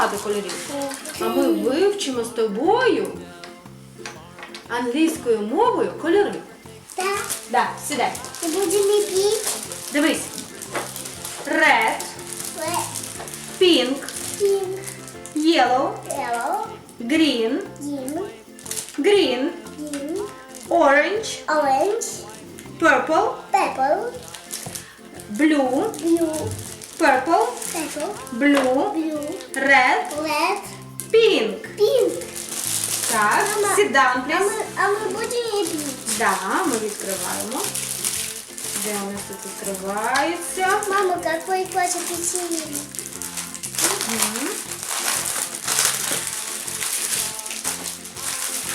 багато кольорів. А ми вивчимо з тобою англійською мовою кольори. Так. Да, сідай. І будемо ліпити. Дивись. Red, Red, pink, pink, yellow, yellow, green, green, green, green, orange, orange, purple, purple, blue, blue, purple, purple, blue, blue, red, red, pink. pink. Так, Мама, sit down, А please. ми, а ми будемо ліпити. Да, ми відкриваємо. Де у нас тут відкривається? Мама, какой класс апельсин? Мгм.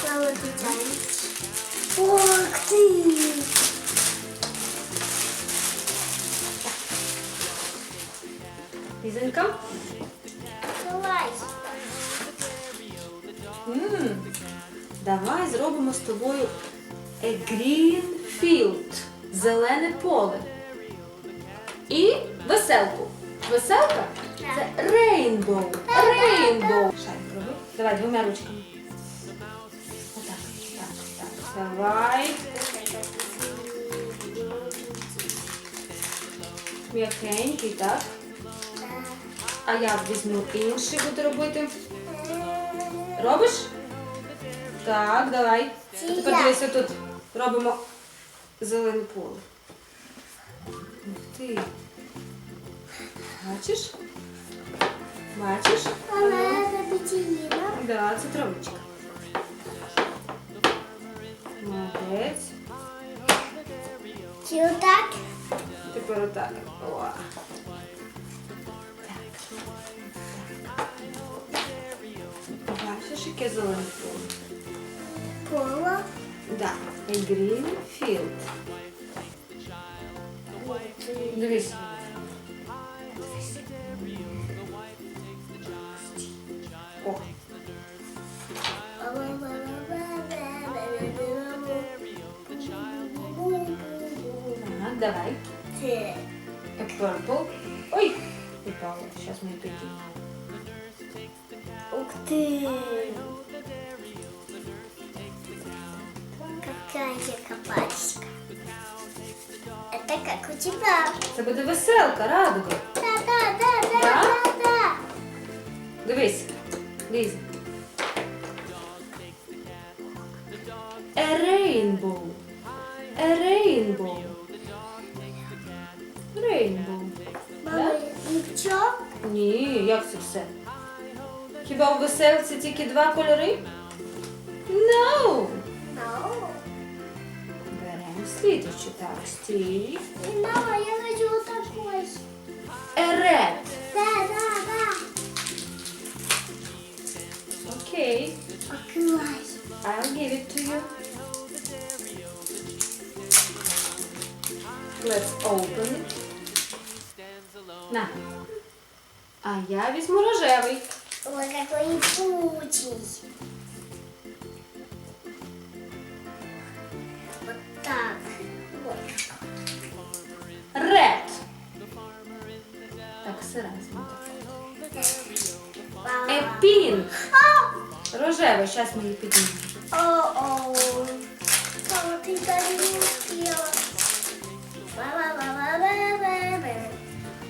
Мама, питаем. Ух ты! Лізенька. Давай. Давай зробимо з тобою a green field. Зелене поле. І веселку. Веселка це rainbow. Rainbow. Шарик роби. Давай двома ручками. Отак. Так, так. Давай. М'якенький, так? А я візьму інший буду робити. Робиш? Так, давай. Тепер дивися тут. Робимо зелене поле. Ух ти. Бачиш? Бачиш? Мама, это апельсин. Да, це травичка. Молодець. Чи отак? Тепер отак. О. Бачиш, яке зелене поле? Поло. Да. A green field. Дивись. Дивись. О, ага, давай. Це. A purple. Ой, упала. Сейчас мы підіймемо. Ух ты! Какая копачка. Это как у тебя. Це буде веселка, радуга. Да, да, да, да, Да? да, да. Дивись, Ліза. A rainbow. A rainbow. Rainbow. Мама, и что? Ні, як це все? Хіба у веселці тільки два кольори? No. No. Беремо слідуючий так. Стій. Мама, я хочу. A red. Да, да, да. Окей. Открывай. I'll give it to you. Let's open it. На. А я візьму рожевий. Ой, какой пучий. Вот так. Вот. Red. Так, все разом. A pink. А! Рожевий, зараз ми її піднімемо. О-о. Мама, успела. Ба-ба-ба-ба-ба-ба.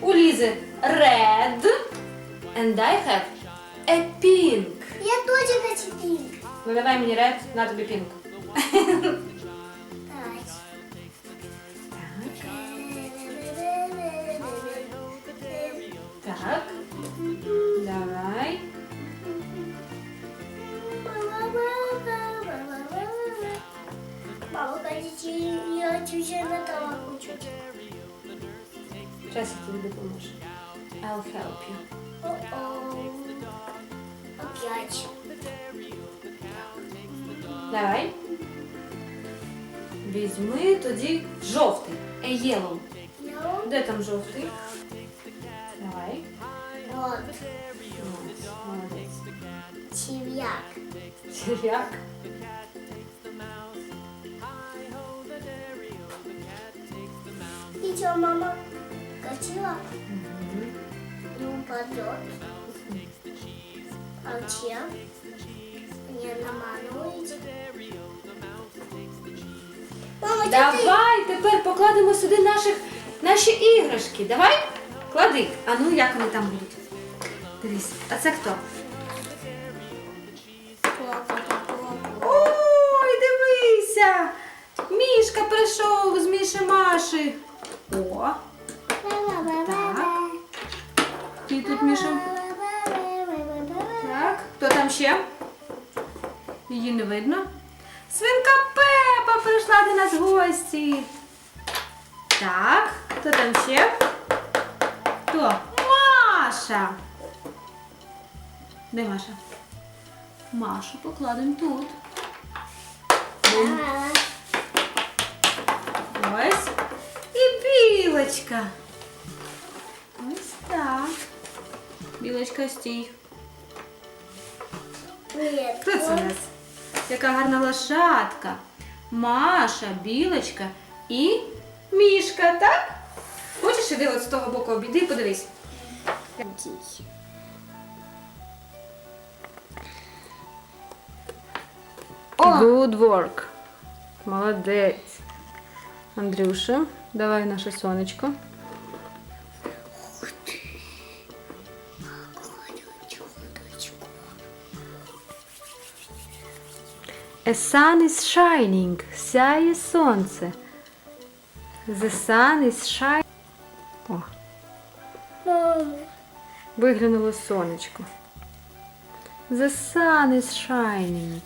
У Лізи red. And I have a pink. Я тоже хочу пинк. Ну давай мені red, на тобі pink. Давай. Так. Так. Давай. Мама, хотите, я чуть-чуть на того чуть Зараз я тобі допоможу. I'll help you. О-о. Давай. Візьми тоді жовтий. A yellow. Ну, Де там жовтий? Давай. вот. Ось, Молодець. Червяк. Як? все, мама катила. Не упадет. А чем? Мама? Давай тепер покладемо сюди наших, наші іграшки. Давай? Клади. А ну як вони там будуть? Дивись. А це хто? Ой, дивися! Мішка прийшов з Міші Маші. О, і тут Міша. Так, хто там ще? Її не видно. Свинка Пепа прийшла до нас в гості. Так, хто там ще? Хто? Маша. Де Маша? Машу покладемо тут. Ось. І білочка. Ось так. Білочка стій. Привет. Хто це у нас? Яка гарна лошадка. Маша, білочка і мішка, так? Хочеш іди от з того боку обійди і подивись. Good work. Молодець. Андрюша, давай наше сонечко. A sun is shining. Сяє сонце. The sun is shining. О, виглянуло сонечко. The sun is shining.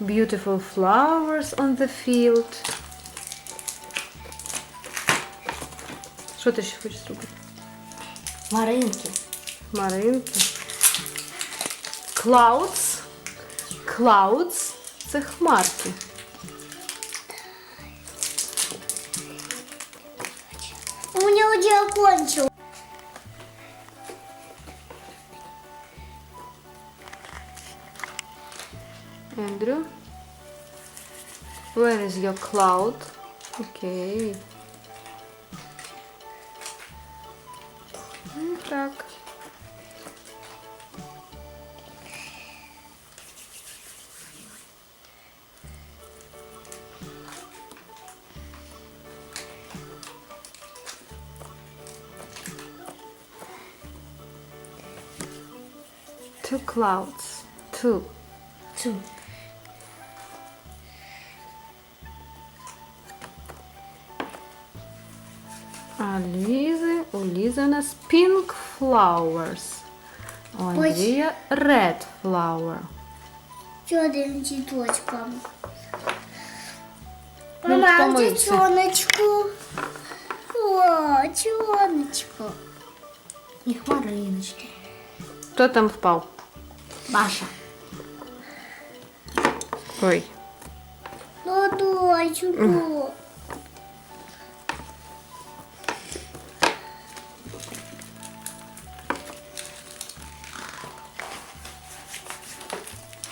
Beautiful flowers on the field. Що ти ще хочеш зробити? Маринки. Маринки. Clouds. Clouds – це хмарки. У меня уже окончил. Andrew. Where is your cloud? Окей. Ну, Так. clouds. Two. Two. А Лізи, у Лізи у нас pink flowers. У Андрія red flower. Черным цветочком. Ну, Мама, кто а где мыться? чёрночку? О, чёрночку. И хмариночки. Хто там впав? Маша. Ой. Ну, дочку.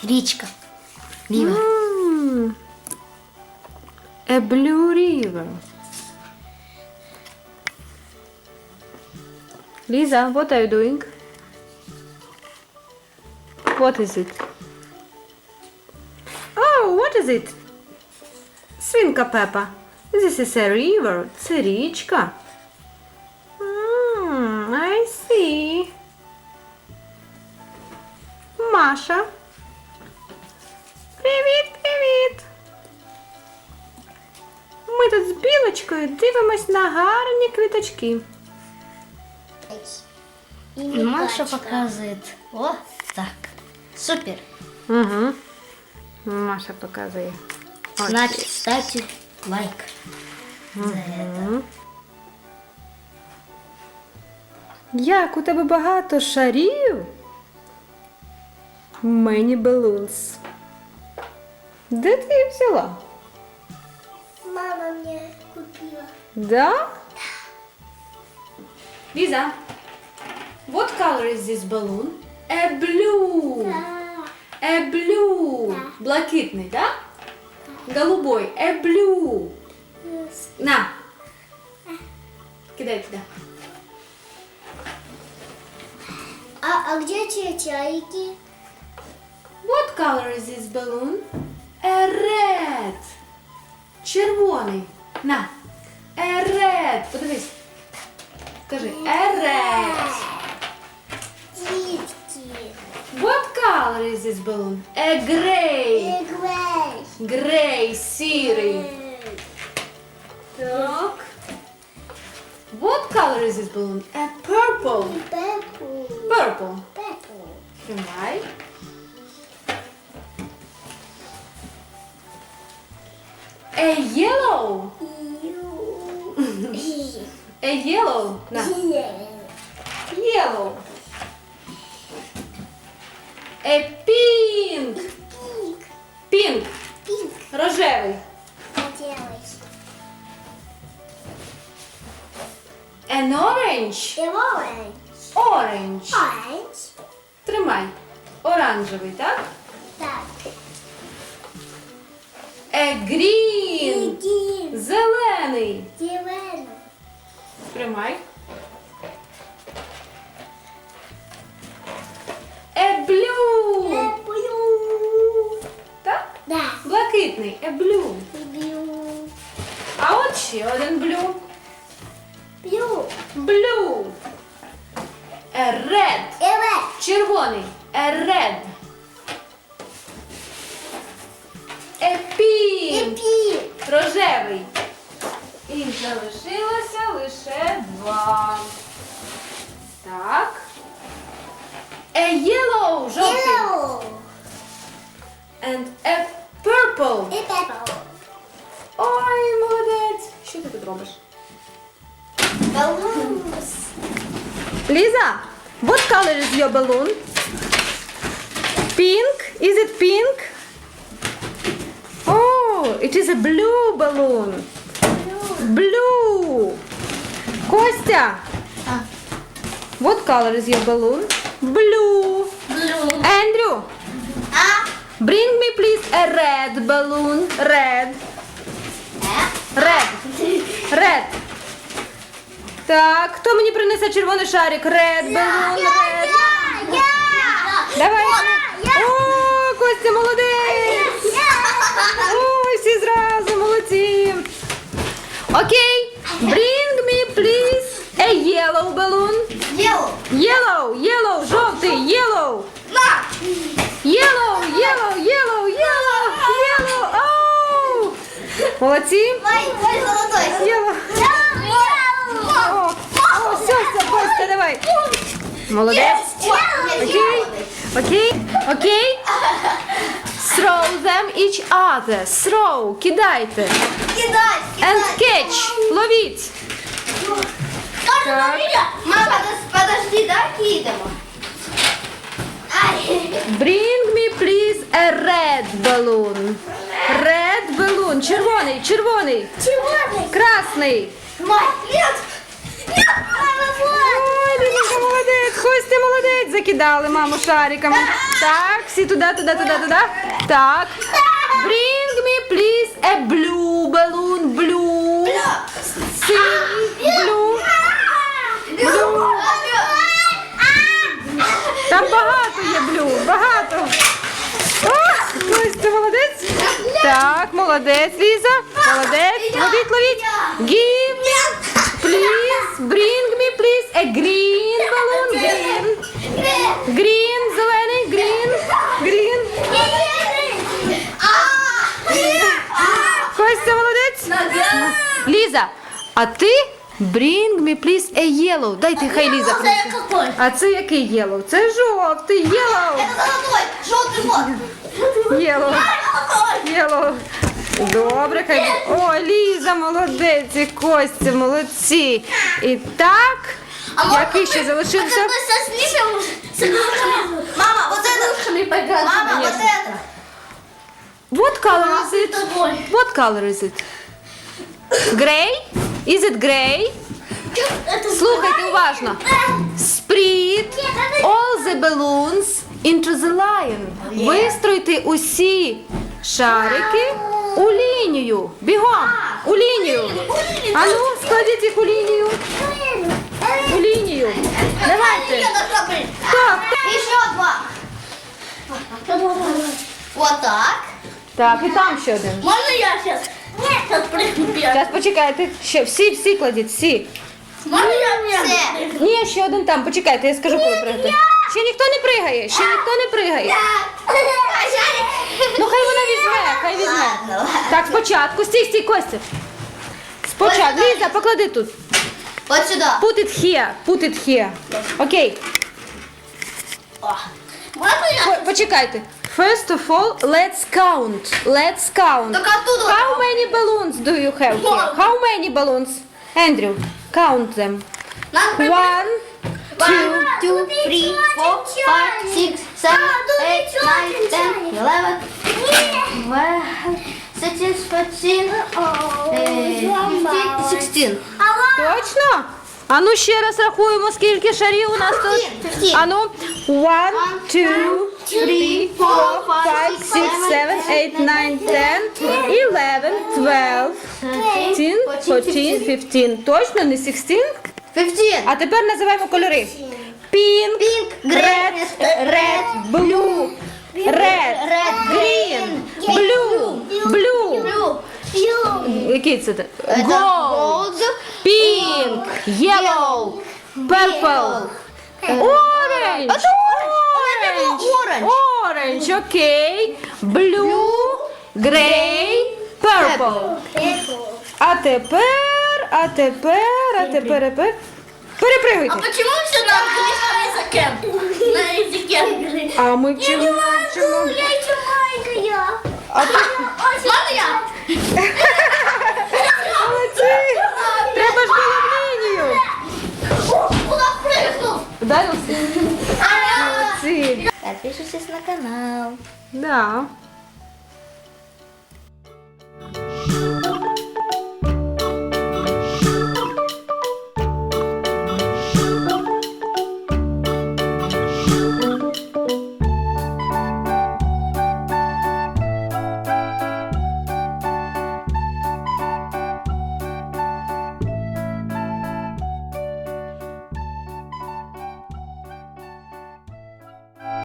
Речка. Mm. A blue river. Lisa, what are you doing? What is it? Oh, what is it? Свинка Пепа. This is a river. Це річка. Mm, I see. Маша. Привіт, привіт. Ми тут з білочкою дивимось на гарні квіточки. И Маша показывает. О, так. Супер. Угу. Маша показує. Ось. Значит, ставьте лайк. За это. Як у тебе багато шарів? Мені балунс. Де ти їх взяла? Мама мне купила. Да? Ліза, what color is this balloon? A blue. A blue. Блакитний, да? Голубой. A blue. На. Кидай туди. А, а где те чайки? What color is this balloon? A red. Червоний. На. A red. Подивись. Скажи. A red. this balloon? A gray. Играй. Gray, сірий. Так. What color is this balloon? A purple. Пеппу. Purple. Пеппу. Тримай. A yellow. Ю. A yellow. На. Yellow. A pink. Pink. Рожевий. Хотелось. An orange. Оранж. Orange. Оранж. Тримай. Оранжевий, так? Так. A green. Иди. Зелений. Диван. Тримай. Blue. Люблю. Так? Да. Блакитний. A blue. А от ще один blue. Блю. Blue. A red. Эве. Червоний. A red. A pink. Пи. Рожевий. І залишилося лише два. Так. A yellow. Жовтий. Yellow. And a purple. И пеппу. Ой, молодець. Що ти тут робиш? Баллонс. Lisa, what color is your balloon? Pink? Is it pink? Oh, it is a blue balloon. Blue. Костя, what color is your balloon? Blue. Блю. Andrew, А? bring me please a red balloon. Red. Red. Red. Так, хто мені принесе червоний шарик? Red balloon. Red. Я. Давай. О, Костя, молодець. Ой, всі зразу, молодці. Окей. Bring me, please, a yellow balloon. Yellow, yellow, жовтий, yellow. Yellow, yellow, yellow, yellow, yellow. Оу. Молодці. Yellow. О, о, все, все, Костя, давай. Молодець. Окей. Окей. Окей. Throw them each other. Throw. Кидайте. Кидай. And catch. Ловіть. Так. Мама, подожди, дай кидемо. Bring me, please, a red balloon. Red balloon. Червоний, червоний. Ты? Красний. Нет. Нет, вот. Ой, Лізонька, молодець. Костя молодець. Закидали маму шариками. Так, всі туди, туди, туди, туди. Так. Bring me, please, a blue balloon. Blue. Синій. Blue. Blue. Там багато є блю, багато. Ох, Костя, молодець. Так, молодець, Ліза. Молодець. Ловіть, ловіть. Give me, please, bring me, please, a green balloon. Green. Green, зелений, green. Green. Костя, молодець. Ліза, а ти bring me, please, a yellow. Дайте, хай Ліза. принесе. какой? А це який yellow? Це жовтий, yellow. Это золотой, желтый вот. Yellow. Yellow. Добре, хай. О, Ліза, молодець, і Костя, молодці. І так, який ще залишився? Мама, вот это. Мама, вот это. What color is it? What color is it? Gray? Is it gray? Слухайте уважно. Spread all the balloons into the line. Вистройте усі шарики у лінію. Бігом. У лінію. А ну, складіть їх у лінію. У лінію. Давайте. Так, Еще два. Вот так. так, і там ще один. Можно я сейчас? Нет, сейчас прыгну первый. Зараз почекайте. Ще всі, всі кладіть, всі. Можно я первый? Ні, ще один там. Почекайте, я скажу, коли пригати. Ще ніхто не пригає, ще ніхто не пригає. Ну хай вона візьме, хай візьме. Ладно, ладно. Так, спочатку. Стій, стій, Костя. Спочатку. Ліза, поклади тут. Вот сюда. Put it here, put it here. Окей. О. Можно я? По- Почекайте. First of all, let's count. Let's count. Оттуда. How many balloons do you have here? How many balloons? Andrew, count them. One, One, two, three, four, five, six, seven, eight, nine, ten, eleven, twelve, thirteen, fourteen, eh, fifteen, sixteen. Точно? А ну ще раз рахуємо, скільки шарів у нас тут. А ну, one, two, three, four, five, six, seven, eight, nine, ten, eleven, twelve, thirteen, fourteen, fifteen. Точно, не sixteen? Fifteen. А тепер називаємо кольори. Pink, Pink, red, red, blue, red, Red, green, blue, blue. Який це? Gold, pink, yellow, purple, orange. Orange. Orange. Окей. Blue, gray, purple. А тепер, а тепер, а тепер, а тепер. А Перепригуйте. почему все на английском языке? На языке. А ми вчимо, вчимо. Я еще маленькая. А ти Можно я? молодці. Треба ж було в лінію. Куда прыгнул? Дай Луці. А, Молодці. Подписывайтесь на канал. Да.